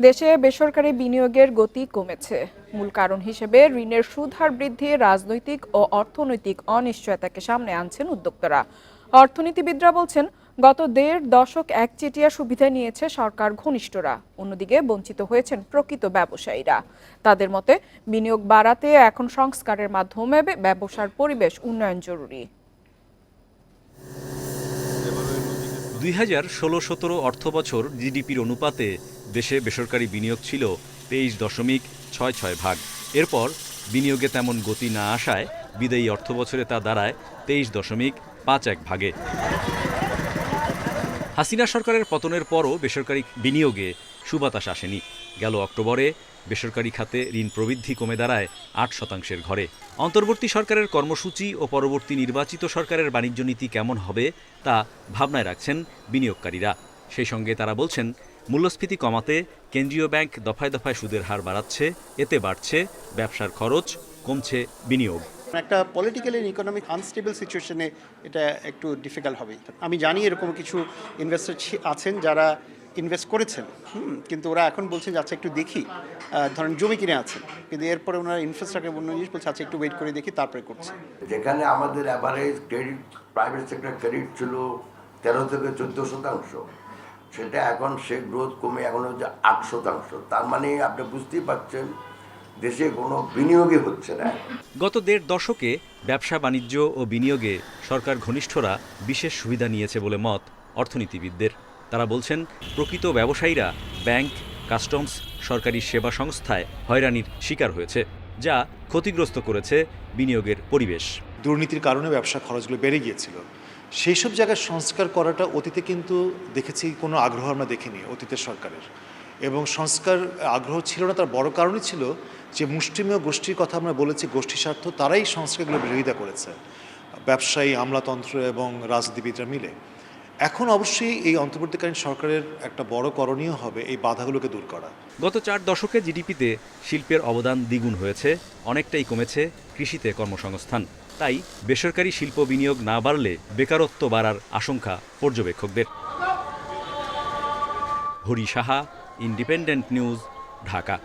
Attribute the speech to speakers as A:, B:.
A: দেশে বেসরকারি বিনিয়োগের গতি কমেছে। মূল কারণ হিসেবে ঋণের সুদহার বৃদ্ধি, রাজনৈতিক ও অর্থনৈতিক অনিশ্চয়তাকে সামনে আনছেন উদ্যোক্তারা। অর্থনীতিবিদরা বলছেন, গত দেড় দশক একচেটিয়া সুবিধা নিয়েছে সরকার ঘনিষ্ঠরা। অন্যদিকে বঞ্চিত হয়েছেন প্রকৃত ব্যবসায়ীরা। তাদের মতে, বিনিয়োগ বাড়াতে এখন সংস্কারের মাধ্যমে ব্যবসার পরিবেশ উন্নয়ন জরুরি।
B: দুই হাজার ষোলো সতেরো অর্থ বছর জিডিপির অনুপাতে দেশে বেসরকারি বিনিয়োগ ছিল তেইশ দশমিক ছয় ছয় ভাগ। এরপর বিনিয়োগে তেমন গতি না আসায় বিদায়ী অর্থ বছরে তা দাঁড়ায় তেইশ দশমিক পাঁচ এক ভাগে। হাসিনা সরকারের পতনের পরও বেসরকারি বিনিয়োগে সুবাতাস আসেনি। গেল অক্টোবরে বেসরকারি খাতে ঋণ প্রবৃদ্ধি কমে দাঁড়ায় আট শতাংশের ঘরে। অন্তর্বর্তী সরকারের কর্মসূচি ও পরবর্তী নির্বাচিত সরকারের বাণিজ্য নীতি কেমন হবে তা ভাবনায় রাখছেন বিনিয়োগকারীরা। সেই সঙ্গে তারা বলছেন মূল্যস্ফীতি কমাতে কেন্দ্রীয় ব্যাংক দফায় দফায় সুদের হার বাড়াচ্ছে এতে বাড়ছে ব্যবসার খরচ কমছে বিনিয়োগ।
C: একটা পলিটিক্যাল এন্ড ইকোনমিক আনস্টেবল সিচুয়েশনে এটা একটু ডিফিকাল্ট হবে। আমি জানি এরকম কিছু ইনভেস্টর আছেন যারা ইনভেস্ট করেছেন হুম, কিন্তু ওরা এখন বলছেন যে আচ্ছা একটু দেখি। ধরেন জমি কিনে আছেন কিন্তু এরপরে ওনারা ইনফ্রাস্ট্রাকচার অন্য জিনিস বলছে আচ্ছা একটু ওয়েট করে দেখি তারপরে করছে।
D: যেখানে আমাদের average credit private sector credit ছিল তেরো থেকে চোদ্দ শতাংশ। সেটা এখন সে গ্রোথ কমে এখন হচ্ছে আট শতাংশ। তার মানে আপনি বুঝতেই পারছেন দেশে কোনো বিনিয়োগই হচ্ছে না।
B: গত দেড় দশকে ব্যবসা বাণিজ্য ও বিনিয়োগে সরকার ঘনিষ্ঠরা বিশেষ সুবিধা নিয়েছে বলে মত অর্থনীতিবিদদের। তারা বলছেন প্রকৃত ব্যবসায়ীরা ব্যাংক কাস্টমস সরকারি সেবা সংস্থায় হয়রানির শিকার হয়েছে যা ক্ষতিগ্রস্ত করেছে বিনিয়োগের পরিবেশ।
E: দুর্নীতির কারণে ব্যবসা খরচগুলো বেড়ে গিয়েছিল। সেই সব জায়গায় সংস্কার করাটা অতীতে কিন্তু দেখেছি, কোনো আগ্রহ আমরা দেখিনি অতীতের সরকারের। এবং সংস্কার আগ্রহ ছিল না, তার বড় কারণই ছিল যে মুষ্টিমেয় গোষ্ঠীর কথা আমরা বলেছি, গোষ্ঠী স্বার্থ, তারাই সংস্কারগুলো বিরোধিতা করেছে। ব্যবসায়ী, আমলাতন্ত্র এবং রাজনীতিবিদরা মিলে। এখন অবশ্যই এই অন্তর্বর্তীকালীন সরকারের একটা বড় করণীয় হবে এই বাধাগুলোকে দূর করা।
B: গত চার দশকে জিডিপিতে শিল্পের অবদান দ্বিগুণ হয়েছে, অনেকটাই কমেছে কৃষিতে কর্মসংস্থান। তাই বেসরকারি শিল্প বিনিয়োগ না বাড়লে বেকারত্ব বাড়ার আশঙ্কা পর্যবেক্ষকদের। Hari Saha independent news Dhaka.